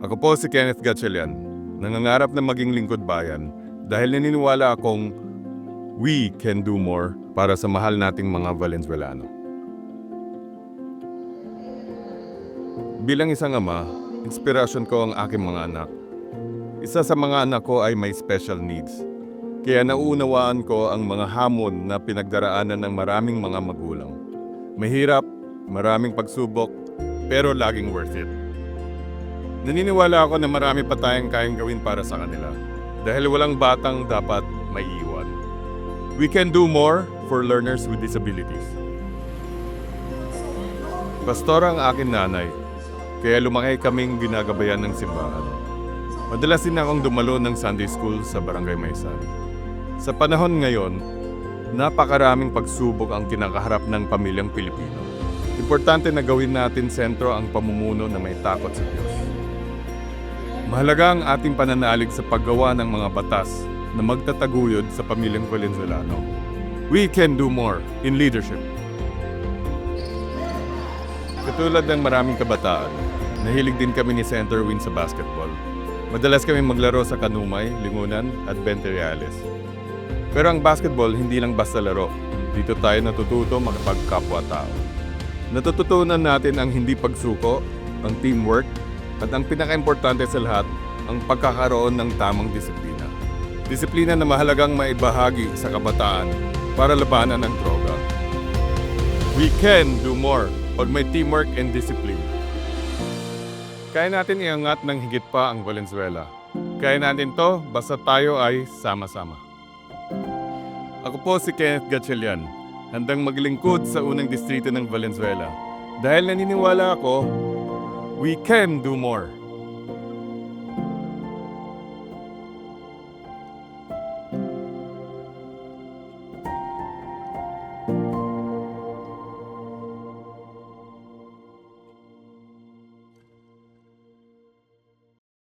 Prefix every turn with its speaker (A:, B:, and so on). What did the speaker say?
A: Ako po si Kenneth Gatchalian, nangangarap na maging lingkod bayan dahil naniniwala akong we can do more para sa mahal nating mga Valenzuelano. Bilang isang ama, inspirasyon ko ang aking mga anak. Isa sa mga anak ko ay may special needs. Kaya nauunawaan ko ang mga hamon na pinagdaraanan ng maraming mga magulang. Mahirap, maraming pagsubok, pero laging worth it. Naniniwala ako na marami pa tayong kayang gawin para sa kanila dahil walang batang dapat may iwan. We can do more for learners with disabilities. Pastor ang akin nanay, kaya lumaki kaming ginagabayan ng simbahan. Madalas din akong dumalo ng Sunday School sa Barangay Maysan. Sa panahon ngayon, napakaraming pagsubok ang kinakaharap ng pamilyang Pilipino. Importante na gawin natin sentro ang pamumuno na may takot sa Diyos. Mahalaga ang ating pananalig sa paggawa ng mga batas na magtataguyod sa pamilyang Valenzuelano. We can do more in leadership. Katulad ng maraming kabataan, nahilig din kami ni Senator Win sa basketball. Madalas kami maglaro sa Kanumay, Lingunan at Bente Reales. Pero ang basketball hindi lang basta laro. Dito tayo natututo makapagkapwa-tao. Natututunan natin ang hindi pagsuko, ang teamwork, at ang pinakaimportante sa lahat, ang pagkakaroon ng tamang disiplina. Disiplina na mahalagang maibahagi sa kabataan para labanan ang droga. We can do more pag may teamwork and discipline. Kaya natin iangat ng higit pa ang Valenzuela. Kaya natin to basta tayo ay sama-sama. Ako po si Kenneth Gatchalian, handang maglingkod sa unang distrito ng Valenzuela. Dahil naniniwala ako, we can do more.